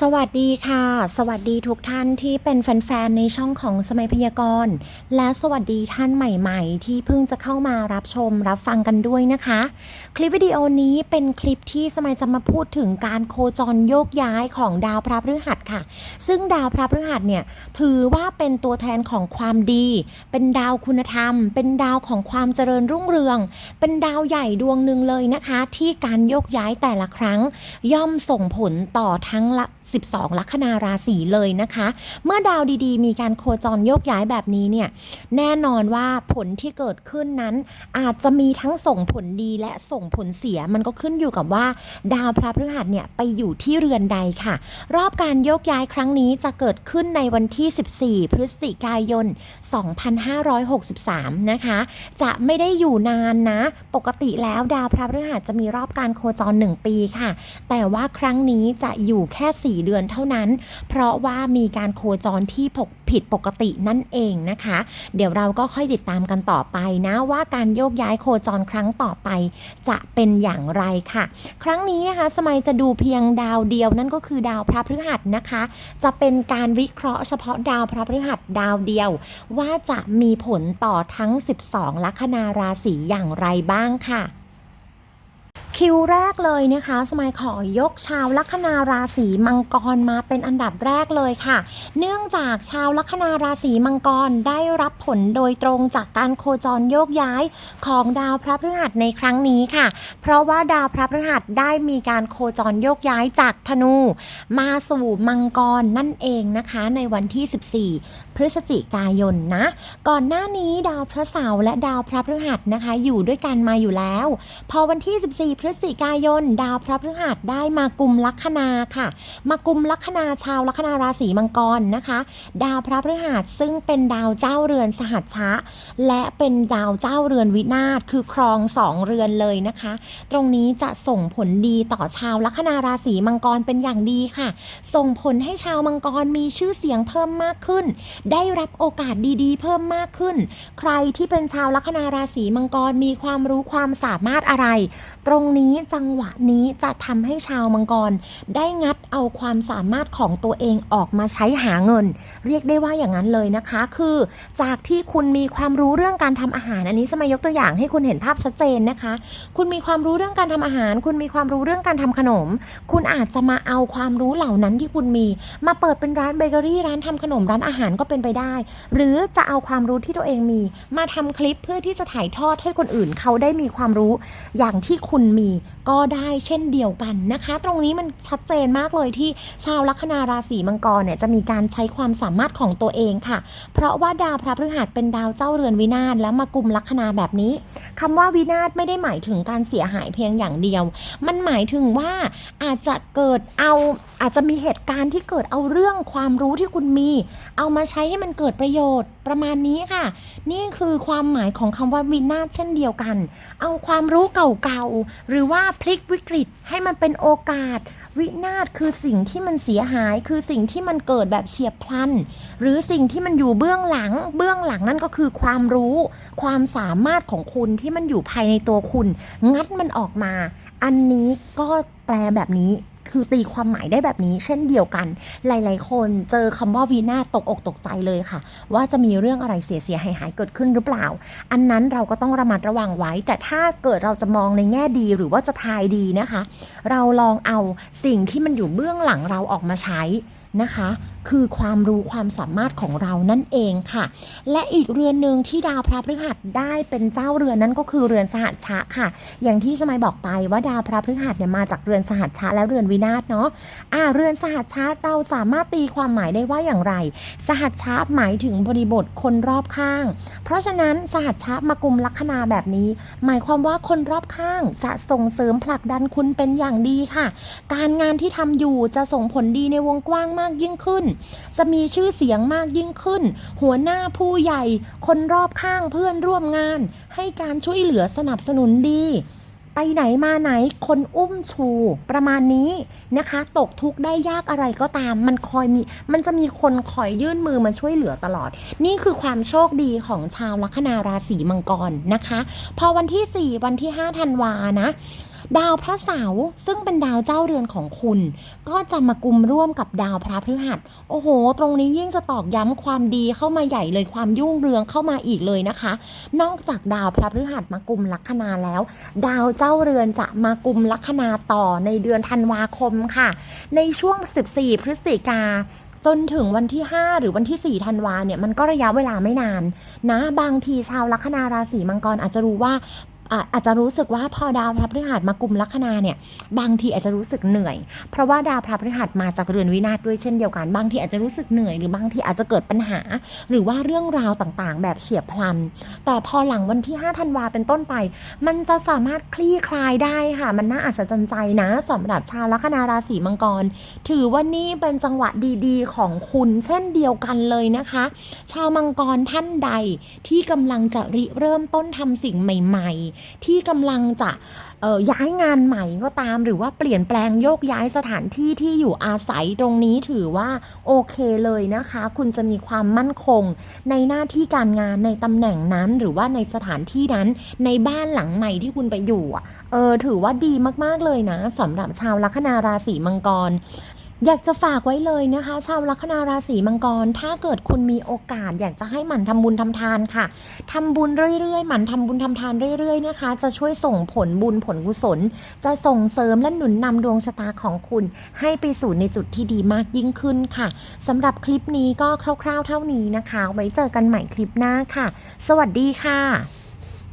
สวัสดีค่ะ สวัสดีทุกท่านที่เป็นแฟนๆในช่องของสมัยพยากรณ์ และสวัสดีท่านใหม่ๆ ที่เพิ่งจะเข้ามารับชมรับฟังกันด้วยนะคะ คลิปวิดีโอนี้เป็นคลิปที่สมัยจะมาพูดถึงการโคจรโยกย้ายของดาวพระพฤหัสค่ะ ซึ่งดาวพระพฤหัสเนี่ยถือว่าเป็นตัวแทนของความดี เป็นดาวคุณธรรม เป็นดาวของความเจริญรุ่งเรือง เป็นดาวใหญ่ดวงหนึ่งเลยนะคะ ที่การโยกย้ายแต่ละครั้ง ย่อมส่งผลต่อทั้งละ12 ลัคนาราศีเลยนะคะ เมื่อดาวดีๆ มีการโคจรโยกย้ายแบบนี้เนี่ยแน่นอนว่าผลที่เกิดขึ้นนั้น อาจจะมีทั้งส่งผลดีและส่งผลเสียมันก็ขึ้นอยู่กับว่า ดาวพระพฤหัสเนี่ยไปอยู่ที่เรือนใดค่ะ รอบการโยกย้ายครั้งนี้จะเกิดขึ้นในวันที่ 14 พฤศจิกายน 2563 นะคะ จะไม่ได้อยู่นานนะ ปกติแล้วดาวพระพฤหัสจะมีรอบการโคจร 1 ปีค่ะ แต่ว่าครั้งนี้จะอยู่แค่4 เดือนเท่านั้น เพราะว่ามีการโคจรที่ผกผิดปกตินั่นเองนะคะ เดี๋ยวเราก็ค่อยติดตามกันต่อไปนะว่าการโยกย้ายโคจรครั้งต่อไป จะเป็นอย่างไรค่ะ ครั้งนี้นะคะสมัยจะดูเพียงดาวเดียวนั่นก็คือดาวพระพฤหัสนะคะ จะเป็นการวิเคราะห์เฉพาะดาวพระพฤหัสดาวเดียว ว่าจะมีผลต่อทั้ง 12 ลัคนาราศีอย่างไรบ้างค่ะ คิวแรกเลยนะคะ สมัยขอยกชาวลัคนาราศีมังกรมาเป็นอันดับแรกเลยค่ะ เนื่องจากชาวลัคนาราศีมังกรได้รับผลโดยตรงจากการโคจรโยกย้ายของดาวพระพฤหัสในครั้งนี้ค่ะ เพราะว่าดาวพระพฤหัสได้มีการโคจรโยกย้ายจากธนู มาสู่มังกรนั่นเองนะคะ ในวันที่ 14 พฤศจิกายนนะ ก่อนหน้านี้ดาวพระเสาร์และดาวพระพฤหัสนะคะ อยู่ด้วยกันมาอยู่แล้ว พอวันที่ 14พฤศจิกายน ดาวพระพฤหัสได้มากุมลัคนาค่ะ มากุมลัคนาชาวลัคนาราศีมังกรนะคะ ดาวพระพฤหัสซึ่งเป็นดาวเจ้าเรือนสหัชชะ และเป็นดาวเจ้าเรือนวินาศคือครองสองเรือนเลยนะคะ ตรงนี้จะส่งผลดีต่อชาวลัคนาราศีมังกรเป็นอย่างดีค่ะ ส่งผลให้ชาวมังกรมีชื่อเสียงเพิ่มมากขึ้น ได้รับโอกาสดีๆ เพิ่มมากขึ้น ใครที่เป็นชาวลัคนาราศีมังกรมีความรู้ความสามารถอะไร ตรงนี้จังหวะนี้จะทำให้ชาวมังกร ได้งัดเอาความสามารถของตัวเองออกมาใช้หาเงิน เรียกได้ว่าอย่างนั้นเลยนะคะ คือจากที่คุณมีความรู้เรื่องการทำอาหาร อันนี้สมัยยกตัวอย่างให้คุณเห็นภาพชัดเจนนะคะ คุณมีความรู้เรื่องการทำอาหาร คุณมีความรู้เรื่องการทำขนม คุณอาจจะมาเอาความรู้เหล่านั้นที่คุณมี มาเปิดเป็นร้านเบเกอรี่ร้านทำขนมร้านอาหารก็เป็นไปได้ หรือจะเอาความรู้ที่ตัวเองมี มาทำคลิปเพื่อที่จะถ่ายทอดให้คนอื่นเขาได้มีความรู้อย่างที่คุณมีก็ได้เช่นเดียวกันนะคะ ตรงนี้มันชัดเจนมากเลยที่ชาวลัคนาราศีมังกรเนี่ยจะมีการใช้ความสามารถของตัวเองค่ะ เพราะว่าดาวพระพฤหัสเป็นดาวเจ้าเรือนวินาศและมากุมลัคนาแบบนี้คำว่าวินาศไม่ได้หมายถึงการเสียหายเพียงอย่างเดียว มันหมายถึงว่าอาจจะเกิดเอาอาจจะมีเหตุการณ์ที่เกิดเอาเรื่องความรู้ที่คุณมี เอามาใช้ให้มันเกิดประโยชน์ ประมาณนี้ค่ะ นี่คือความหมายของคำว่าวินาศเช่นเดียวกัน เอาความรู้เก่าๆ หรือว่าพลิกวิกฤตให้มันเป็นโอกาส วินาศคือสิ่งที่มันเสียหาย คือสิ่งที่มันเกิดแบบเฉียบพลัน หรือสิ่งที่มันอยู่เบื้องหลัง เบื้องหลังนั่นก็คือความรู้ ความสามารถของคุณที่มันอยู่ภายในตัวคุณ งัดมันออกมา อันนี้ก็แปลแบบนี้ คือตีความหมายได้แบบนี้เช่นเดียวกัน หลาย ๆ คนเจอคำว่าวีนาตกอกตกใจเลยค่ะ ว่าจะมีเรื่องอะไรเสียเสียหายหายเกิดขึ้นหรือเปล่า อันนั้นเราก็ต้องระมัดระวังไว้ แต่ถ้าเกิดเราจะมองในแง่ดีหรือว่าจะทายดีนะคะ เราลองเอาสิ่งที่มันอยู่เบื้องหลังเราออกมาใช้นะคะ คือความรู้ความสามารถของเรานั่นเองค่ะ และอีกเรือนหนึ่งที่ดาวพระพฤหัสได้เป็นเจ้าเรือนนั้นก็คือเรือนสหัชชะค่ะ อย่างที่สมัยบอกไปว่าดาวพระพฤหัสเนี่ยมาจากเรือนสหัชชะและเรือนวินาศเนาะอ่าเรือนสหัชชะเราสามารถตีความหมายได้ว่าอย่างไร สหัชชะหมายถึงบริบทคนรอบข้าง เพราะฉะนั้นสหัชชะมากุมลัคนาแบบนี้ หมายความว่าคนรอบข้างจะส่งเสริมผลักดันคุณเป็นอย่างดีค่ะ การงานที่ทำอยู่จะส่งผลดีในวงกว้างมากยิ่งขึ้นจะมีชื่อเสียงมากยิ่งขึ้น หัวหน้าผู้ใหญ่ คนรอบข้างเพื่อนร่วมงาน ให้การช่วยเหลือสนับสนุนดีไปไหนมาไหนคนอุ้มชู ประมาณนี้นะคะ ตกทุกข์ได้ยากอะไรก็ตาม มันคอยมีมันจะมีคนคอยยื่นมือมาช่วยเหลือตลอด นี่คือความโชคดีของชาวลัคนาราศีมังกรนะคะ พอวันที่ 4 วันที่ 5 ธันวานะ ดาวพระเสาร์ซึ่งเป็นดาวเจ้าเรือนของคุณ ก็จะมากุมร่วมกับดาวพระพฤหัส โอ้โห ตรงนี้ยิ่งจะตอกย้ำความดีเข้ามาใหญ่เลยความยุ่งเรืองเข้ามาอีกเลยนะคะ นอกจากดาวพระพฤหัสมากุมลัคนาแล้ว ดาวเจ้าเรือนจะมากุมลัคนาต่อในเดือนธันวาคมค่ะ ในช่วง 14 พฤศจิกาจนถึงวันที่ 5 หรือวันที่ 4 ธันวาเนี่ยมันก็ระยะเวลาไม่นาน นะ บางทีชาวลัคนาราศีมังกรอาจจะรู้ว่า อาจจะรู้สึกว่าพอดาวพระพฤหัสมากุมลัคนาเนี่ยบางทีอาจจะรู้สึกเหนื่อย เพราะว่าดาวพระพฤหัสมาจากเรือนวินาศด้วยเช่นเดียวกันบางทีอาจจะรู้สึกเหนื่อยหรือบางทีอาจจะเกิดปัญหา หรือว่าเรื่องราวต่างๆ แบบเฉียบพลัน แต่พอหลังวันที่5ธันวาเป็นต้นไป มันจะสามารถคลี่คลายได้ค่ะ มันน่าอัศจรรย์ใจนะสำหรับชาวลัคนาราศีมังกร ถือว่านี่เป็นจังหวะดีๆ ของคุณเช่นเดียวกันเลยนะคะ ชาวมังกรท่านใดที่กำลังจะริเริ่มต้นทำสิ่งใหม่ ๆที่กำลังจะย้ายงานใหม่ก็ตาม หรือว่าเปลี่ยนแปลงโยกย้ายสถานที่ที่อยู่อาศัยตรงนี้ถือว่าโอเคเลยนะคะ คุณจะมีความมั่นคงในหน้าที่การงานในตำแหน่งนั้น หรือว่าในสถานที่นั้นในบ้านหลังใหม่ที่คุณไปอยู่เออถือว่าดีมากๆเลยนะสำหรับชาวลัคนาราศีมังกร อยากจะฝากไว้เลยนะคะ ชาวลัคนาราศีมังกร ถ้าเกิดคุณมีโอกาส อยากจะให้หมั่นทำบุญทำทานค่ะทำบุญเรื่อยๆ หมั่นทำบุญทำทานเรื่อยๆนะคะ จะช่วยส่งผลบุญผลกุศล จะส่งเสริมและหนุนนำดวงชะตาของคุณ ให้ไปสู่ในจุดที่ดีมากยิ่งขึ้นค่ะสำหรับคลิปนี้ก็คร่าว ๆ เท่านี้นะคะ ไว้เจอกันใหม่คลิปหน้าค่ะ สวัสดีค่ะ